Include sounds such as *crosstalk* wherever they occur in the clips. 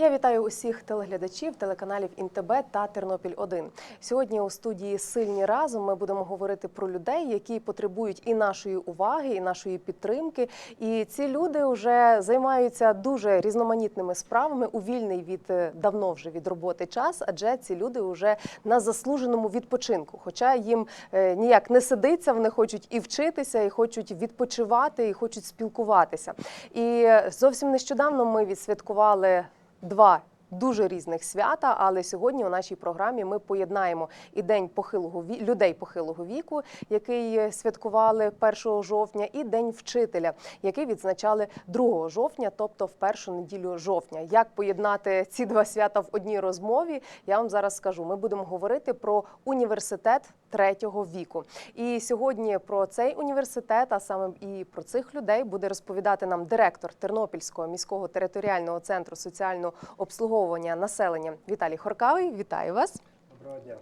Я вітаю усіх телеглядачів телеканалів Інтеб та Тернопіль 1 Сьогодні у студії Сильні разом ми будемо говорити про людей, які потребують і нашої уваги, і нашої підтримки. І ці люди вже займаються дуже різноманітними справами у вільний від е, давно вже від роботи час, адже ці люди вже на заслуженому відпочинку. Хоча їм е, ніяк не сидиться, вони хочуть і вчитися, і хочуть відпочивати, і хочуть спілкуватися. І е, зовсім нещодавно ми відсвяткували два. Дуже різних свята, але сьогодні у нашій програмі ми поєднаємо і день похилого ві... людей похилого віку, який е, святкували 1 жовтня, і день вчителя, який відзначали 2 жовтня, тобто в першу неділю жовтня. Як поєднати ці два свята в одній розмові? Я вам зараз скажу. Ми будемо говорити про університет третього віку. І сьогодні про цей університет, а саме і про цих людей, буде розповідати нам директор Тернопільського міського територіального центру соціального обслуговування населення Віталій Хоркавий. Вітаю вас. Доброго дня.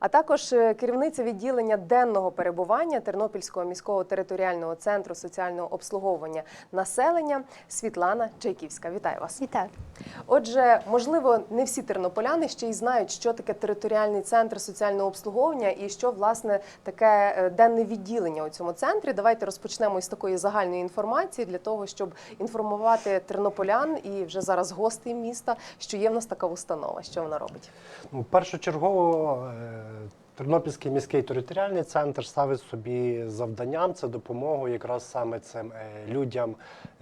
А також е, керівниця відділення денного перебування Тернопільського міського територіального центру соціального обслуговування населення Світлана Чайківська. Вітаю вас. Вітаю. Отже, можливо, не всі тернополяни ще й знають, що таке територіальний центр соціального обслуговування і що власне таке е, денне відділення у цьому центрі. Давайте розпочнемо із такої загальної інформації для того, щоб інформувати тернополян і вже зараз гостей міста, що є в нас така установа, що вона робить. Ну, першочергово е, Тернопільський міський територіальний центр ставить собі завданням це допомогу якраз саме цим е, людям,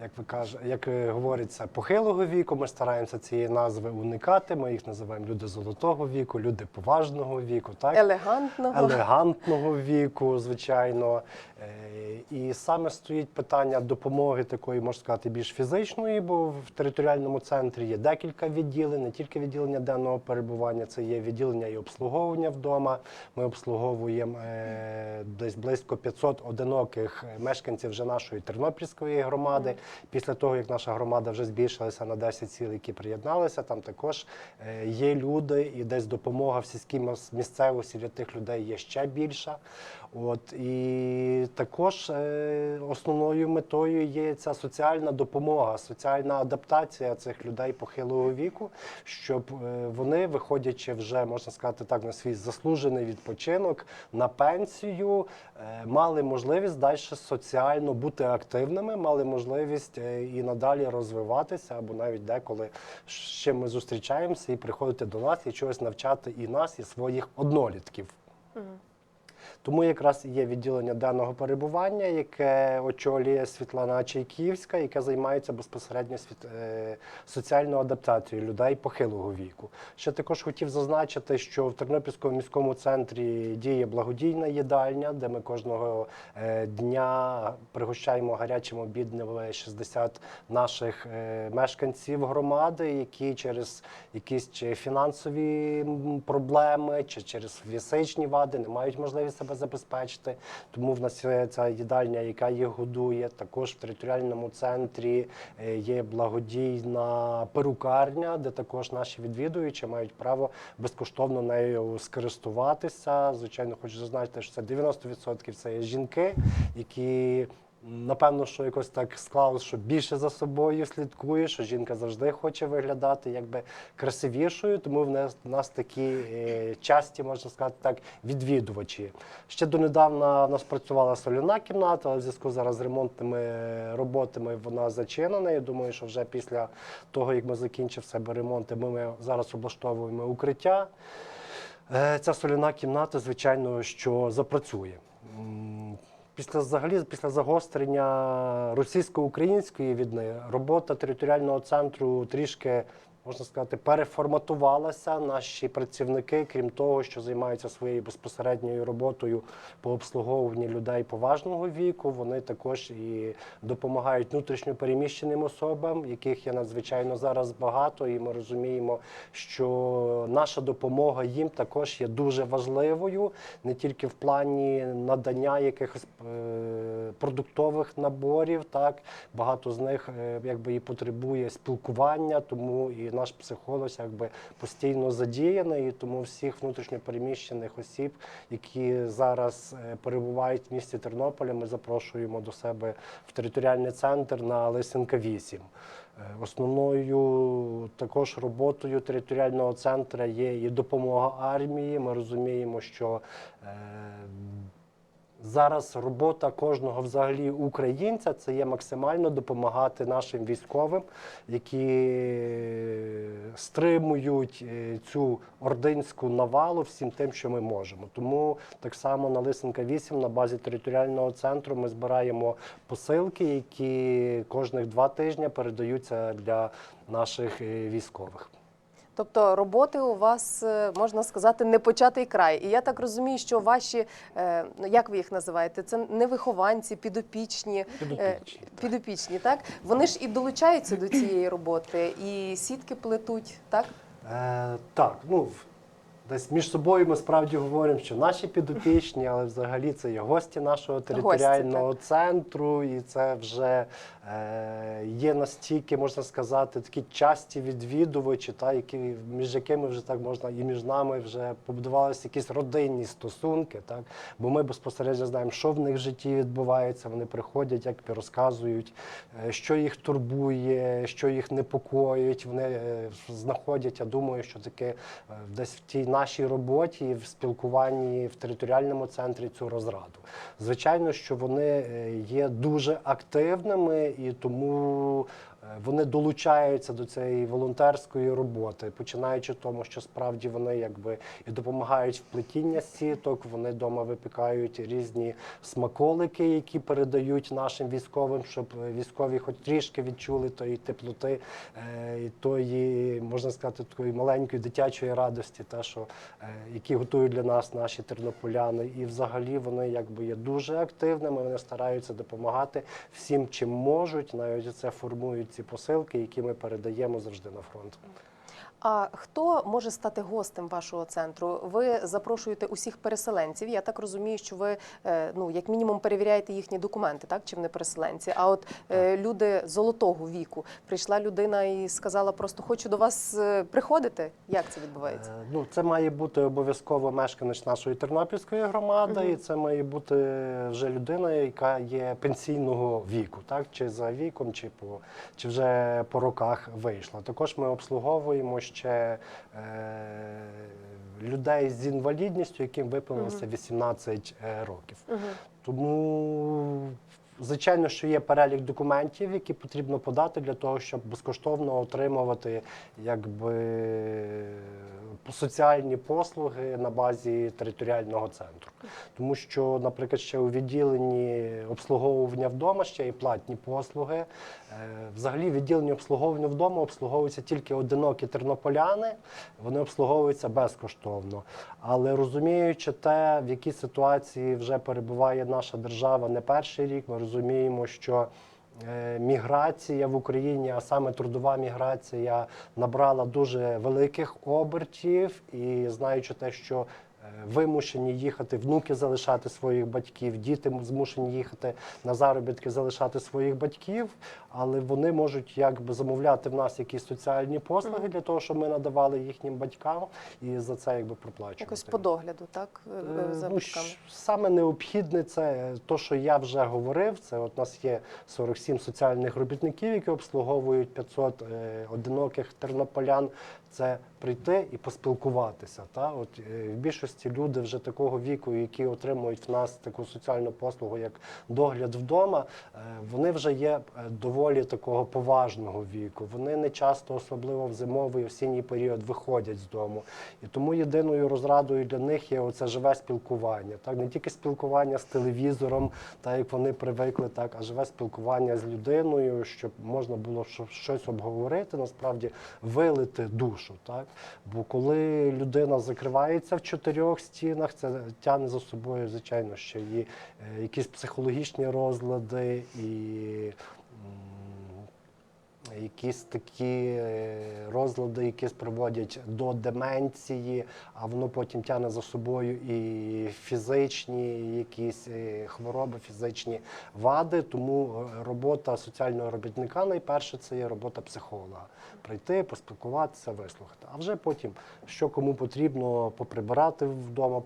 як ви каже, як е, говориться, похилого віку. Ми стараємося цієї назви уникати. Ми їх називаємо люди золотого віку, люди поважного віку. Так Елегантного елегантного віку, звичайно. Е, І саме стоїть питання допомоги такої, можна сказати, більш фізичної, бо в територіальному центрі є декілька відділень, не тільки відділення денного перебування, це є відділення і обслуговування вдома. Ми обслуговуємо е, десь близько 500 одиноких мешканців вже нашої Тернопільської громади. Після того, як наша громада вже збільшилася на 10 сіл, які приєдналися, там також е, є люди, і десь допомога в сільській місцевості для тих людей є ще більша. От і також е, основною метою є ця соціальна допомога, соціальна адаптація цих людей похилого віку, щоб е, вони, виходячи вже можна сказати так, на свій заслужений відпочинок, на пенсію, е, мали можливість далі соціально бути активними, мали можливість е, і надалі розвиватися, або навіть деколи чим ми зустрічаємося і приходити до нас і чогось навчати і нас, і своїх однолітків. Тому якраз є відділення денного перебування, яке очолює Світлана Чайківська, яке займається безпосередньо світ... е, соціальною адаптацією людей похилого віку. Ще також хотів зазначити, що в Тернопільському міському центрі діє благодійна їдальня, де ми кожного е, дня пригощаємо гарячим обідним 60 наших е, мешканців громади, які через якісь чи фінансові проблеми, чи через фізичні вади не мають можливість себе забезпечити. Тому в нас є ця їдальня, яка їх годує. Також в територіальному центрі е, є благодійна перукарня, де також наші відвідувачі мають право безкоштовно нею скористуватися. Звичайно, хочу зазначити, що це 90% це є жінки, які Напевно, що якось так склалося, що більше за собою слідкує, що жінка завжди хоче виглядати якби красивішою, тому в нас, в нас такі е, часті, можна сказати так, відвідувачі. Ще донедавна в нас працювала соляна кімната, але в зв'язку зараз з ремонтними роботами вона зачинена. Я думаю, що вже після того, як ми закінчимо себе ремонти, ми, ми зараз облаштовуємо укриття. Е, Ця соляна кімната, звичайно, що запрацює. Після взагалі, після загострення російсько-української війни робота територіального центру трішки. Можна сказати, переформатувалася. Наші працівники, крім того, що займаються своєю безпосередньою роботою по обслуговуванні людей поважного віку, вони також і допомагають внутрішньо переміщеним особам, яких є надзвичайно зараз багато, і ми розуміємо, що наша допомога їм також є дуже важливою, не тільки в плані надання якихось е, продуктових наборів. Так багато з них е, якби і потребує спілкування, тому і наш психолог якби постійно задіяний. І тому всіх внутрішньопереміщених осіб, які зараз е, перебувають в місті Тернополя, ми запрошуємо до себе в територіальний центр на Лисенка 8. Е, Основною також роботою територіального центру є і допомога армії. Ми розуміємо, що е, зараз робота кожного взагалі українця це є максимально допомагати нашим військовим, які стримують е, цю ординську навалу всім тим, що ми можемо. Тому так само на Лисенка 8 на базі територіального центру ми збираємо посилки, які кожних два тижні передаються для наших е, військових. Тобто роботи у вас е, можна сказати не початий край. І я так розумію, що ваші е, ну як ви їх називаєте? Це не вихованці, підопічні, підопічні, Підопічні, так. так вони ж і долучаються до цієї роботи, і сітки плетуть, так Е, так, ну в- десь між собою ми справді говоримо, що наші підопічні, але взагалі це є гості нашого територіального центру, і це вже е, є настільки, можна сказати, такі часті відвідувачі, та які між якими вже так можна і між нами вже побудувалися якісь родинні стосунки, так бо ми безпосередньо знаємо, що в них в житті відбувається. Вони приходять, як розказують, е, що їх турбує, що їх непокоїть. Вони е, знаходять, я думаю, що таке е, десь в тій нашій роботі, в спілкуванні в територіальному центрі цю розраду. Звичайно, що вони е, є дуже активними і тому. Е, Вони долучаються до цієї волонтерської роботи, починаючи тому, що справді вони якби і допомагають в плетіння сіток. Вони вдома випікають різні смаколики, які передають нашим військовим, щоб військові хоч трішки відчули тої теплоти, е, і тої, можна сказати, такої маленької дитячої радості, та що е, які готують для нас наші тернополяни. І взагалі вони якби є дуже активними. Вони стараються допомагати всім, чим можуть. Навіть це формують ці посилки, які ми передаємо завжди на фронт. А хто може стати гостем вашого центру? Ви запрошуєте усіх переселенців. Я так розумію, що ви е, ну як мінімум перевіряєте їхні документи, так чи вони переселенці? А от е, люди золотого віку прийшла людина і сказала, просто хочу до вас е, приходити. Як це відбувається? Ну, це має бути обов'язково мешканець нашої тернопільської громади, і це має бути вже людина, яка є пенсійного віку, так чи за віком, чи по чи вже по роках вийшла. Також ми обслуговуємо ще е, людей з інвалідністю, яким виповнилося 18 е, років. Тому, звичайно, що є перелік документів, які потрібно подати для того, щоб безкоштовно отримувати якби, соціальні послуги на базі територіального центру. Тому що, наприклад, ще у відділенні обслуговування вдома ще є платні послуги. Е, Взагалі, відділення обслуговування вдома обслуговуються тільки одинокі тернополяни, вони обслуговуються безкоштовно. Але розуміючи те, в якій ситуації вже перебуває наша держава не перший рік, ми розуміємо, що е, міграція в Україні, а саме трудова міграція, набрала дуже великих обертів, і знаючи те, що Вимушені їхати внуки залишати своїх батьків, діти змушені їхати на заробітки залишати своїх батьків, але вони можуть якби замовляти в нас якісь соціальні послуги для того, щоб ми надавали їхнім батькам і за це якби проплачувати. Якось по догляду, так е, Е, за ну, саме необхідне це те, що я вже говорив. Це от у нас є 47 соціальних робітників, які обслуговують 500 е, одиноких тернополян. Це прийти і поспілкуватися. Та от е, в більшості люди вже такого віку, які отримують в нас таку соціальну послугу, як догляд вдома, е, вони вже є е, доволі такого поважного віку. Вони не часто, особливо в зимовий осінній період, виходять з дому. І тому єдиною розрадою для них є оце живе спілкування. Так не тільки спілкування з телевізором, так як вони привикли, так а живе спілкування з людиною, щоб можна було щось обговорити, насправді вилити душу. Так бо коли людина закривається в чотирьох стінах, це тягне за собою, звичайно, ще і е, якісь психологічні розлади і. Якісь такі е, розлади, які приводять до деменції, а воно потім тягне за собою і фізичні якісь е, хвороби, фізичні вади. Тому е, робота соціального робітника найперше це є робота психолога. Прийти, поспілкуватися, вислухати. А вже потім, що кому потрібно, поприбирати вдома,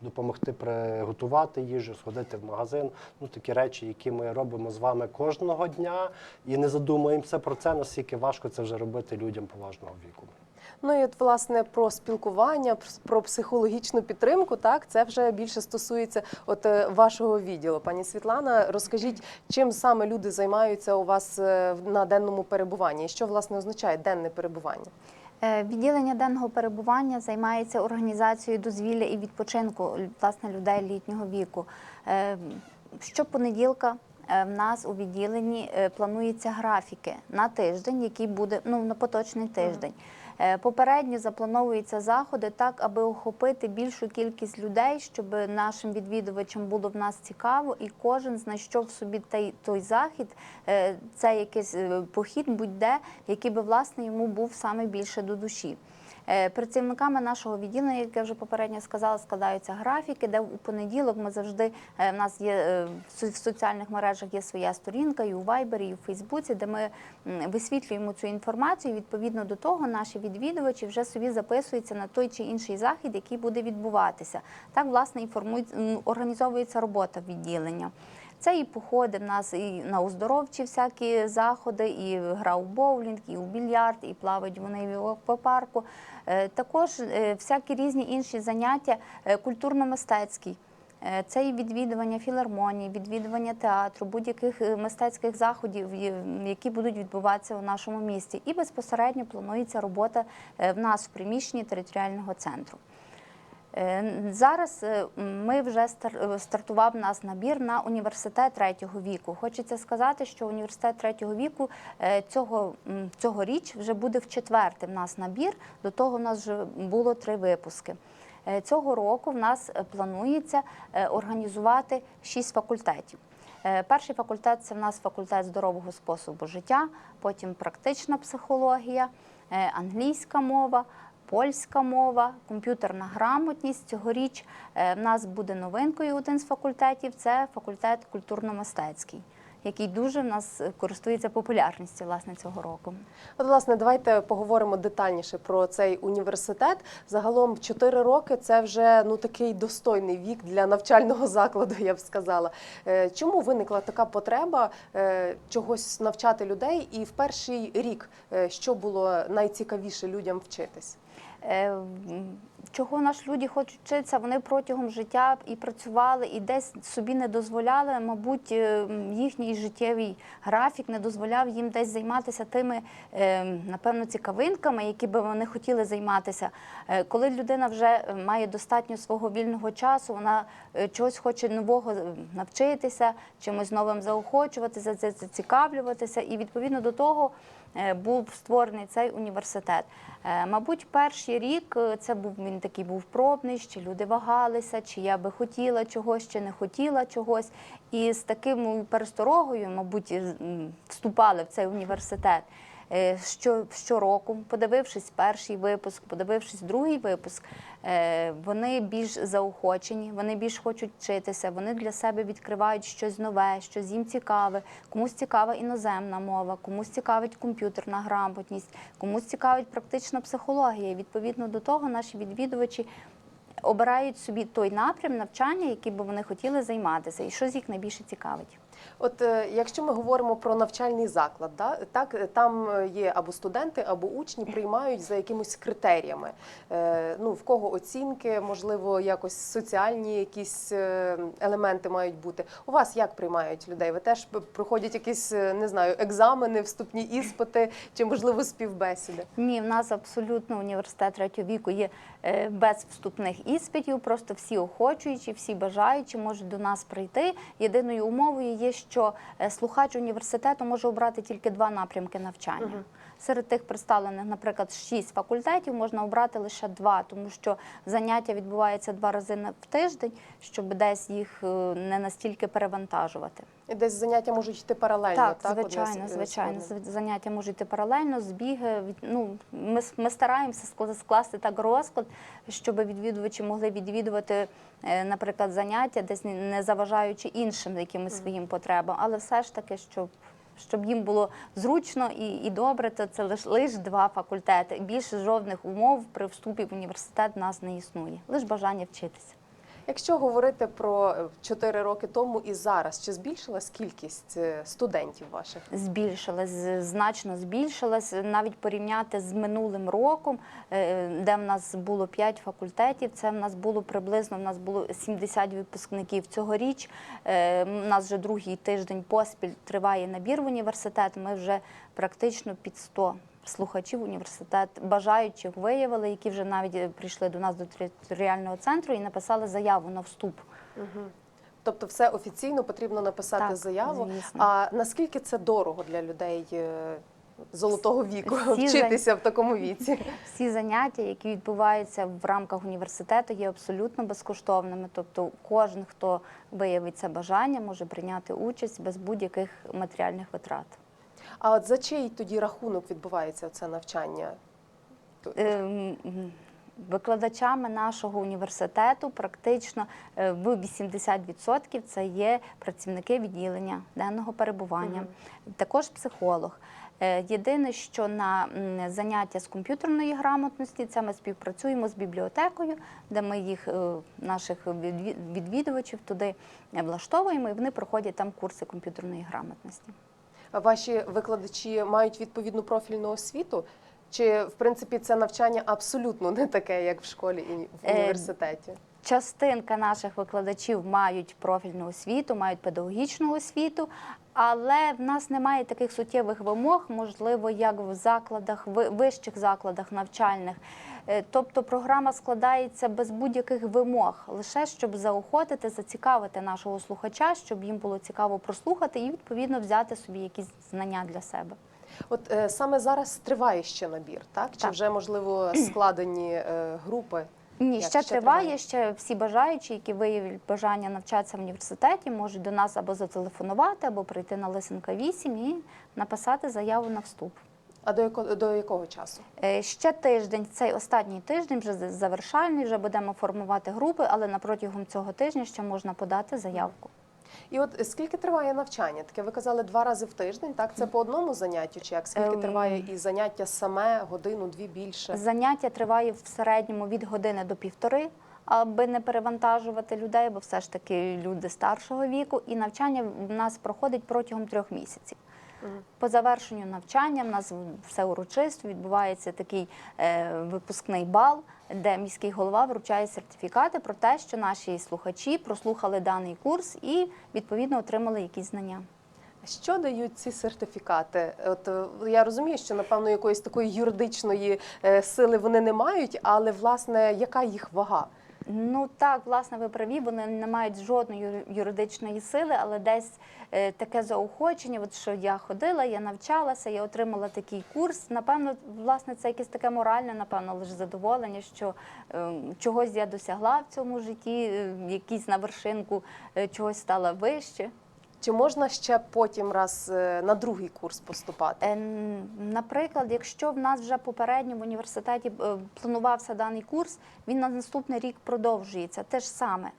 допомогти приготувати їжу, сходити в магазин. Ну такі речі, які ми робимо з вами кожного дня, і не задумуємося про це, наскільки важко це вже робити людям поважного віку. Ну і от власне про спілкування, про психологічну підтримку, так це вже більше стосується от е, вашого відділу. Пані Світлана, розкажіть, чим саме люди займаються у вас е, на денному перебуванні? І що власне означає денне перебування? Е, Відділення денного перебування займається організацією дозвілля і відпочинку власне людей літнього віку. Е, Щопонеділка е, в нас у відділенні плануються графіки на тиждень, який буде ну на поточний тиждень. Е, Попередньо заплановуються заходи так, аби охопити більшу кількість людей, щоб нашим відвідувачам було в нас цікаво, і кожен знайшов собі той, той захід, е, це якийсь е, похід, будь-де, який би власне йому був саме більше до душі. Е, Працівниками нашого відділення, як я вже попередньо сказала, складаються графіки, де у понеділок ми завжди е, в нас є е, в соціальних мережах є своя сторінка, і у Вайбері, і у Фейсбуці, де ми висвітлюємо цю інформацію. Відповідно до того, наші відвідувачі вже собі записуються на той чи інший захід, який буде відбуватися. Так, власне, і формують- організовується робота відділення. Це і походи в нас і на оздоровчі всякі заходи, і гра у боулінг, і у більярд, і плавають вони в аквапарку. Е, Також е, всякі різні інші заняття е, культурно-мистецькі. Це і відвідування філармонії, відвідування театру, будь-яких мистецьких заходів, які будуть відбуватися у нашому місті. І безпосередньо планується робота в нас в приміщенні територіального центру. Е, Зараз е, ми вже е, стартував нас набір на університет третього віку. Хочеться сказати, що університет третього віку цього цьогоріч вже буде в четвертий в нас набір. До того в нас вже було три випуски. Цього року в нас планується організувати шість факультетів. Перший факультет це в нас факультет здорового способу життя, потім практична психологія, англійська мова, польська мова, комп'ютерна грамотність. Цьогоріч е, в нас буде новинкою один з факультетів це факультет культурно-мистецький, який дуже в нас е, користується популярністю власне цього року. От, власне, давайте поговоримо детальніше про цей університет. Загалом 4 роки це вже ну такий достойний вік для навчального закладу, я б сказала. Е, Чому виникла така потреба е, чогось навчати людей? І в перший рік що було найцікавіше людям вчитись? Е, Чого наші люди хочуть вчитися, вони протягом життя і працювали, і десь собі не дозволяли, мабуть, е, їхній життєвий графік не дозволяв їм десь займатися тими, е, напевно, цікавинками, які би вони хотіли займатися. Коли людина вже має достатньо свого вільного часу, вона чогось хоче нового навчитися, чимось новим заохочуватися, зацікавлюватися, і відповідно до того був створений цей університет. Е, Мабуть, перший рік е, це був він такий був пробний, чи люди вагалися, чи я би хотіла чогось, чи не хотіла чогось. І з таким пересторогою, мабуть, вступали в цей університет. Е, Що, щороку, подивившись перший випуск, подивившись другий випуск, е, вони більш заохочені, вони більш хочуть вчитися, вони для себе відкривають щось нове, щось їм цікаве. Комусь цікава іноземна мова, комусь цікавить комп'ютерна грамотність, комусь цікавить практична психологія. Відповідно до того наші відвідувачі обирають собі той напрям навчання, який би вони хотіли займатися, і що з їх найбільше цікавить. От е, якщо ми говоримо про навчальний заклад, да, так е, там е, є або студенти, або учні приймають за якимись критеріями. Ну в кого оцінки, можливо, якось соціальні якісь елементи мають бути. У вас як приймають людей? Ви теж проходять якісь не знаю, екзамени, вступні іспити чи можливо співбесіди? Ні, в нас абсолютно університет третього віку є без вступних іспитів. Просто всі охочуючі, всі бажаючі можуть до нас прийти. Єдиною умовою є, що е, слухач університету може обрати тільки два напрямки навчання. Серед тих представлених, наприклад, шість факультетів можна обрати лише два, тому що заняття відбуваються два рази в тиждень, щоб десь їх е, не настільки перевантажувати. І десь заняття можуть йти паралельно, Так, так? звичайно, звичайно. Заняття можуть йти паралельно, збіги. Ну, ми, ми стараємося скла- скласти так розклад, щоб відвідувачі могли відвідувати, е, наприклад, заняття, десь не- не заважаючи іншим якимось своїм потребам, але все ж таки, щоб. Щоб їм було зручно і, і добре, то це лише лиш два факультети. Більше жодних умов при вступі в університет в нас не існує. Лише бажання вчитися. Якщо говорити про 4 роки тому і зараз, чи збільшилась кількість е, студентів ваших? Збільшилась, значно збільшилась. Навіть порівняти з минулим роком, е, де в нас було 5 факультетів, це в нас було приблизно в нас було 70 випускників. Цьогоріч е, в нас вже другий тиждень поспіль триває набір в університет. Ми вже практично під 100 слухачів університет бажаючих виявили, які вже навіть е, прийшли до нас до територіального центру і написали заяву на вступ. Тобто, все офіційно потрібно написати Так, заяву. звісно. А наскільки це дорого для людей е, золотого віку Всі вчитися в такому віці? *laughs* Всі заняття, які відбуваються в рамках університету, є абсолютно безкоштовними. Тобто, кожен, хто виявить це бажання, може прийняти участь без будь-яких матеріальних витрат. А от за чий тоді рахунок відбувається це навчання? Ем, Викладачами нашого університету практично е, в 80% це є працівники відділення денного перебування, також психолог. Е, Єдине, що на заняття з комп'ютерної грамотності, це ми співпрацюємо з бібліотекою, де ми їх, е, наших відві- відвідувачів туди е, влаштовуємо, і вони проходять там курси комп'ютерної грамотності. Ваші викладачі мають відповідну профільну освіту? Чи в принципі це навчання абсолютно не таке, як в школі і в Е, університеті? Частинка наших викладачів мають профільну освіту, мають педагогічну освіту, але в нас немає таких суттєвих вимог, можливо, як в закладах, ви- вищих закладах навчальних. Е, Тобто програма складається без будь-яких вимог, лише щоб заохотити, зацікавити нашого слухача, щоб їм було цікаво прослухати і відповідно взяти собі якісь знання для себе. От е, саме зараз триває ще набір, так? Чи Так. вже можливо складені е, групи? Ні, Як ще, триває? Ще всі бажаючі, які виявлять бажання навчатися в університеті, можуть до нас або зателефонувати, або прийти на Лисенка 8 і написати заяву на вступ. А до якого до якого часу? Е, Ще тиждень, цей останній тиждень, вже завершальний, вже будемо формувати групи, але на протягом цього тижня ще можна подати заявку. І от скільки триває навчання? Таке ви казали два рази в тиждень. Так, це по одному заняттю, чи як скільки Ем. триває і заняття саме годину, дві більше? Заняття триває в середньому від години до півтори, аби не перевантажувати людей, бо все ж таки люди старшого віку. І навчання в нас проходить протягом трьох місяців. По завершенню навчання в нас все урочисто відбувається такий е, випускний бал, де міський голова вручає сертифікати про те, що наші слухачі прослухали даний курс і відповідно отримали якісь знання. Що дають ці сертифікати? От е, я розумію, що напевно якоїсь такої юридичної е, сили вони не мають, але власне яка їх вага? Ну так, власне, ви праві, вони не мають жодної юри- юридичної сили, але десь е, таке заохочення, от що я ходила, я навчалася, я отримала такий курс. Напевно, власне, це якесь таке моральне, напевно, лише задоволення, що е, чогось я досягла в цьому житті, е, якісь на вершинку чогось стала вище. Чи можна ще потім раз е, на другий курс поступати? Е, Наприклад, якщо в нас вже попередньо в університеті е, планувався даний курс, він на наступний рік продовжується. Те ж саме.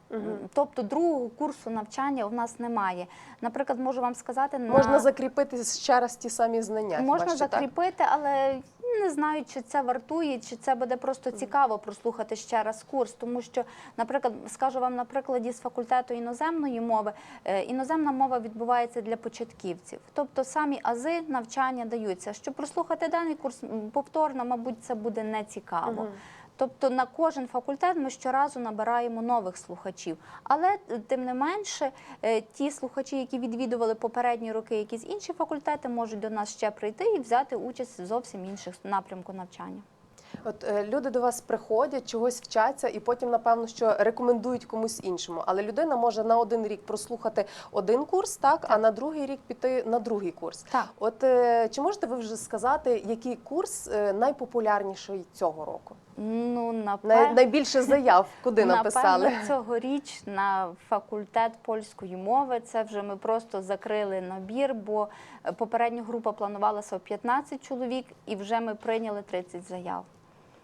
Тобто другого курсу навчання у нас немає. Наприклад, можу вам сказати, на... Можна закріпити ще раз ті самі знання. Можна так? закріпити, але не знаю, чи це вартує, чи це буде просто цікаво прослухати ще раз курс. Тому що, наприклад, скажу вам на прикладі з факультету іноземної мови, е, іноземна мова відбувається для початківців. Тобто самі ази навчання даються. Щоб прослухати даний курс повторно, мабуть, це буде не цікаво. Тобто на кожен факультет ми щоразу набираємо нових слухачів. Але е, тим не менше, е, ті слухачі, які відвідували попередні роки якісь інші факультети, можуть до нас ще прийти і взяти участь в зовсім інших напрямку навчання. От е, люди до вас приходять, чогось вчаться, і потім, напевно, що рекомендують комусь іншому. Але людина може на один рік прослухати один курс, так, а на другий рік піти на другий курс. Так. От чи можете ви вже сказати, який курс найпопулярніший цього року? Ну, Най- напевно, найбільше заяв куди написали? Напевно, цьогоріч на факультет польської мови це вже ми просто закрили набір, бо е, попередня група планувалася в 15 чоловік, і вже ми прийняли 30 заяв.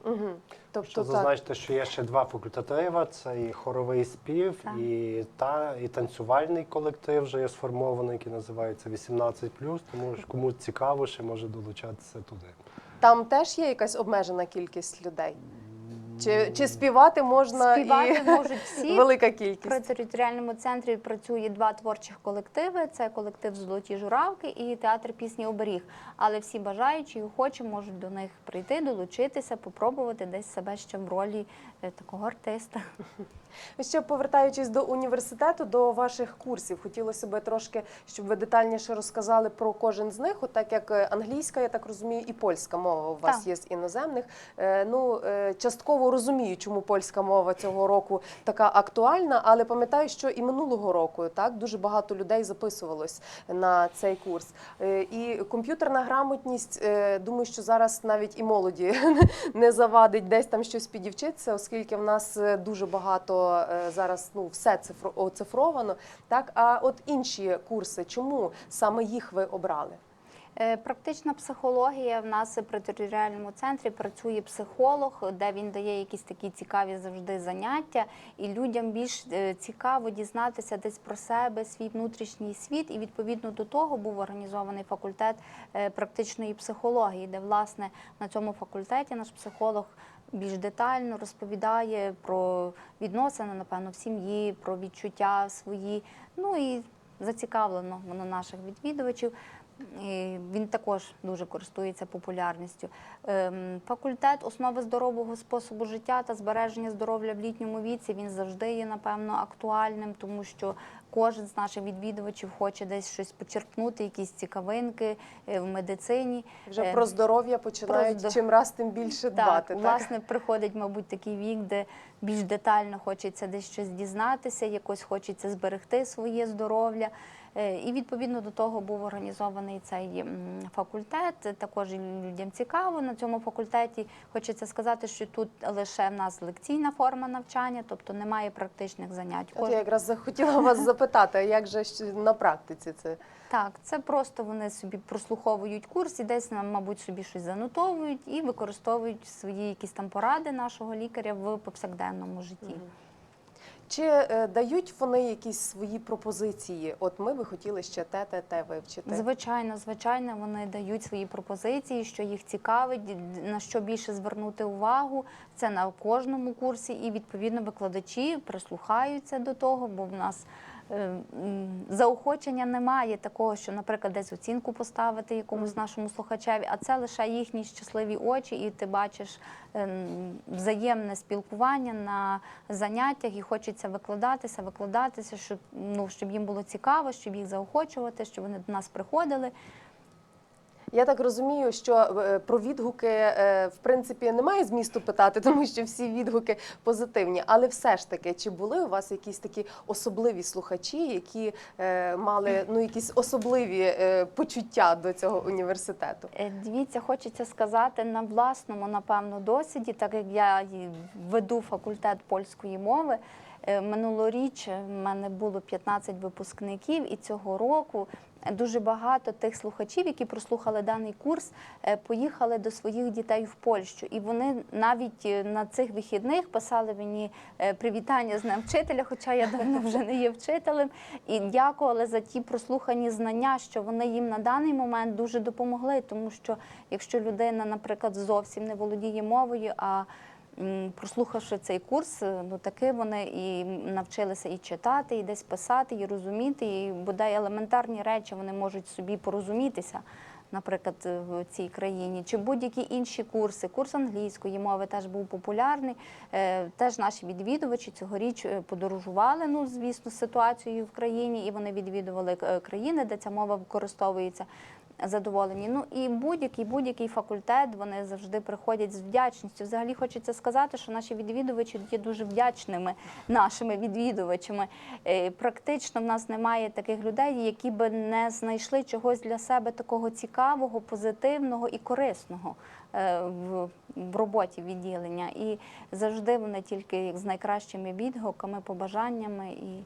Угу. Тобто Що так. що є ще два факультативи: це і хоровий спів, Так. і та і танцювальний колектив вже є сформований, який називається 18 Тому ж кому цікаво, ще може долучатися туди. Там теж є якась обмежена кількість людей? Чи, чи співати можна Співати і можуть всі. *laughs* велика кількість? При територіальному центрі працює два творчих колективи: це колектив Золоті журавки і театр пісні Оберіг. Але всі бажаючі і охочі можуть до них прийти, долучитися, попробувати десь себе ще в ролі такого артиста. Ще повертаючись до університету, до ваших курсів, хотілося б трошки, щоб ви детальніше розказали про кожен з них, от так як е, англійська, я так розумію, і польська мова у вас Так. є з іноземних. Е, Ну е, частково розумію, чому польська мова цього року така актуальна, але пам'ятаю, що і минулого року так дуже багато людей записувалось на цей курс. Е, І комп'ютерна грамотність, е, думаю, що зараз навіть і молоді *laughs* не завадить десь там щось підівчитися, оскільки в нас е, дуже багато е, зараз ну все цифро- оцифровано. Так, а от інші курси, чому саме їх ви обрали? Е, Практична психологія в нас при територіальному центрі працює психолог, де він дає якісь такі цікаві завжди заняття, і людям більш цікаво дізнатися десь про себе, свій внутрішній світ. І відповідно до того був організований факультет практичної психології, де власне на цьому факультеті наш психолог. Більш детально розповідає про відносини, напевно, в сім'ї, про відчуття свої. Ну і зацікавлено воно наших відвідувачів. Він також дуже користується популярністю. Ем, Факультет основи здорового способу життя та збереження здоров'я в літньому віці він завжди є, напевно, актуальним, тому що кожен з наших відвідувачів хоче десь щось почерпнути, якісь цікавинки е, в медицині. Вже Е, про здоров'я починають здор- чим раз тим більше дбати. так, Так, власне, приходить, мабуть, такий вік, де більш детально хочеться десь щось дізнатися, якось хочеться зберегти своє здоров'я. Е, І відповідно до того був організований цей факультет. Також людям цікаво на цьому факультеті. Хочеться сказати, що тут лише в нас лекційна форма навчання, тобто немає практичних занять. От я якраз захотіла вас *laughs* запитати, як же на практиці це? Так, це просто вони собі прослуховують курс і десь, нам, мабуть, собі щось занотовують і використовують свої якісь там поради нашого лікаря в повсякденному житті. Чи е, дають вони якісь свої пропозиції? От ми би хотіли ще те, те, те вивчити. Звичайно, звичайно, вони дають свої пропозиції, що їх цікавить, на що більше звернути увагу. Це на кожному курсі, і відповідно викладачі прислухаються до того, бо в нас заохочення немає такого, що, наприклад, десь оцінку поставити якомусь нашому слухачеві, а це лише їхні щасливі очі, і ти бачиш ем, взаємне спілкування на заняттях, і хочеться викладатися, викладатися, щоб ну щоб їм було цікаво, щоб їх заохочувати, щоб вони до нас приходили. Я так розумію, що е, про відгуки е, в принципі немає змісту питати, *laughs* тому що всі відгуки позитивні. Але все ж таки, чи були у вас якісь такі особливі слухачі, які е, мали ну якісь особливі почуття до цього університету? Дивіться, хочеться сказати на власному, напевно, досвіді, так як я веду факультет польської мови. Минулоріч в мене було 15 випускників, і цього року дуже багато тих слухачів, які прослухали даний курс, е, поїхали до своїх дітей в Польщу. І вони навіть е, на цих вихідних писали мені е, привітання з Днем вчителя, хоча я давно вже не є вчителем. І дякували за ті прослухані знання, що вони їм на даний момент дуже допомогли. Тому що якщо людина, наприклад, зовсім не володіє мовою, а прослухавши цей курс, е, ну таки вони і навчилися і читати, і десь писати, і розуміти, і бодай елементарні речі вони можуть собі порозумітися. Наприклад, е, в цій країні, чи будь-які інші курси. Курс англійської мови теж був популярний. Е, Теж наші відвідувачі цьогоріч подорожували, ну звісно, ситуацією в країні, і вони відвідували країни, де ця мова використовується. Задоволені. Ну і будь-який будь-який факультет вони завжди приходять з вдячністю. Взагалі хочеться сказати, що наші відвідувачі є дуже вдячними нашими відвідувачами. Е, Практично в нас немає таких людей, які би не знайшли чогось для себе такого цікавого, позитивного і корисного е, в, в роботі відділення. І завжди вони тільки з найкращими відгуками, побажаннями і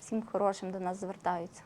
всім хорошим до нас звертаються.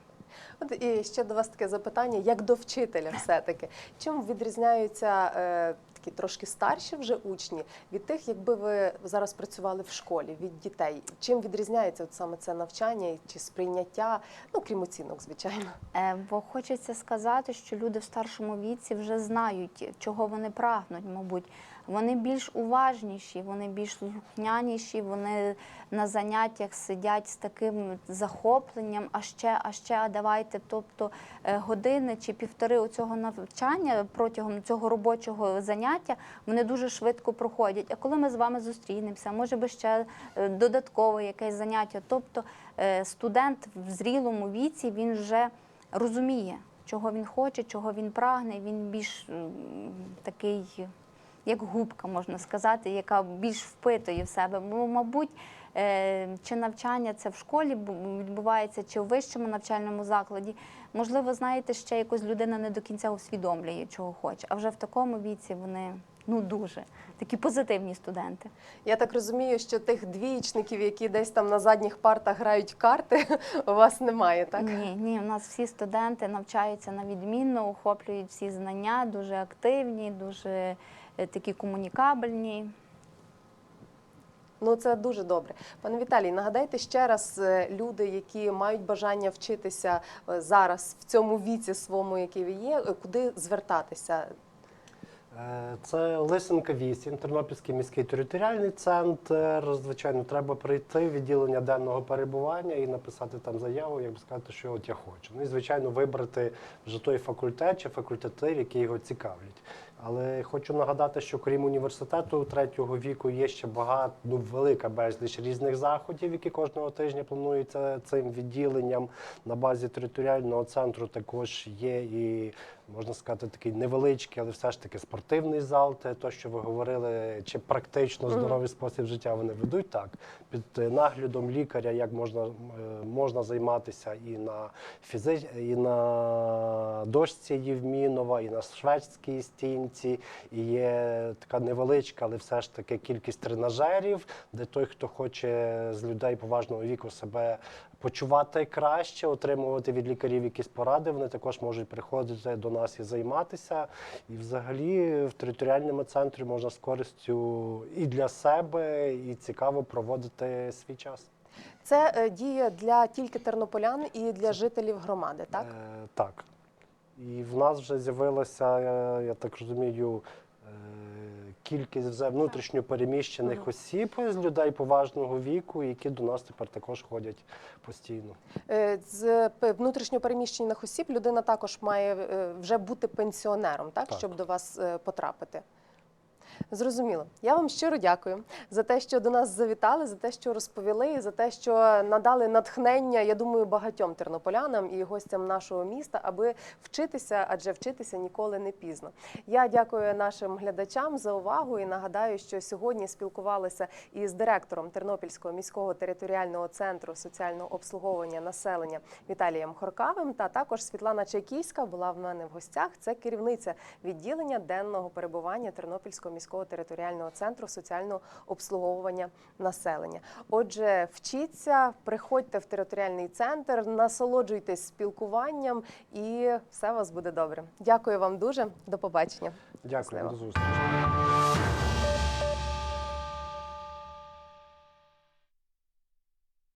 От і ще до вас таке запитання, як до вчителя, все-таки. Чим відрізняються е, такі трошки старші вже учні від тих, якби ви зараз працювали в школі, від дітей? Чим відрізняється от саме це навчання чи сприйняття? Ну, крім оцінок, звичайно. Е, Бо хочеться сказати, що люди в старшому віці вже знають, чого вони прагнуть, мабуть. Вони більш уважніші, вони більш слухняніші, вони на заняттях сидять з таким захопленням, а ще, а ще, а давайте. Тобто е, години чи півтори цього навчання протягом цього робочого заняття вони дуже швидко проходять. А коли ми з вами зустрінемося, може би ще е, додаткове якесь заняття. Тобто е, студент в зрілому віці він вже розуміє, чого він хоче, чого він прагне. Він більш такий, як губка, можна сказати, яка більш впитує в себе. Бо, мабуть, е, чи навчання це в школі відбувається, чи в вищому навчальному закладі. Можливо, знаєте, ще якось людина не до кінця усвідомлює, чого хоче. А вже в такому віці вони ну дуже такі позитивні студенти. Я так розумію, що тих двієчників, які десь там на задніх партах грають карти, *laughs* у вас немає, так? Ні, ні, у нас всі студенти навчаються на відмінно, охоплюють всі знання, дуже активні, дуже е, такі комунікабельні. Ну це дуже добре. Пане Віталій, нагадайте ще раз е, люди, які мають бажання вчитися е, зараз в цьому віці своєму, який ви є, куди звертатися? Е, Це Лисенка 8, Тернопільський міський територіальний центр. Звичайно, треба прийти в відділення денного перебування і написати там заяву, як би сказати, що от я хочу. Ну і звичайно, вибрати вже той факультет чи факультатив, який його цікавлять. Але хочу нагадати, що крім університету третього віку є ще багато, ну велика безліч різних заходів, які кожного тижня плануються цим відділенням. На базі територіального центру також є і можна сказати, такий невеличкий, але все ж таки спортивний зал. Те, то, що ви говорили, чи практично здоровий спосіб життя вони ведуть так. Під е, наглядом лікаря, як можна, е, можна займатися і на фізи... і на дошці Євмінова, і на шведській стінці. І є така невеличка, але все ж таки кількість тренажерів, де той, хто хоче з людей поважного віку себе почувати краще, отримувати від лікарів якісь поради. Вони також можуть приходити до нас і займатися. І взагалі в територіальному центрі можна з користю і для себе, і цікаво проводити свій час. Це е, діє для тільки тернополян і для жителів громади, так? Е, так. І в нас вже з'явилася, е, я так розумію, е, кількість вже внутрішньопереміщених осіб з людей поважного віку, які до нас тепер також ходять постійно. Е, З внутрішньопереміщених осіб людина також має е, вже бути пенсіонером, так, Так. щоб до вас е, потрапити. Зрозуміло. Я вам щиро дякую за те, що до нас завітали, за те, що розповіли, за те, що надали натхнення, я думаю, багатьом тернополянам і гостям нашого міста, аби вчитися, адже вчитися ніколи не пізно. Я дякую нашим глядачам за увагу і нагадаю, що сьогодні спілкувалися із директором Тернопільського міського територіального центру соціального обслуговування населення Віталієм Хоркавим. Та також Світлана Чайківська була в мене в гостях. Це керівниця відділення денного перебування Тернопільського міського територіального центру соціального обслуговування населення. Отже, вчіться, приходьте в територіальний центр, насолоджуйтесь спілкуванням, і все у вас буде добре. Дякую вам дуже. До побачення. Дякую, Щасливо. до зустрічі.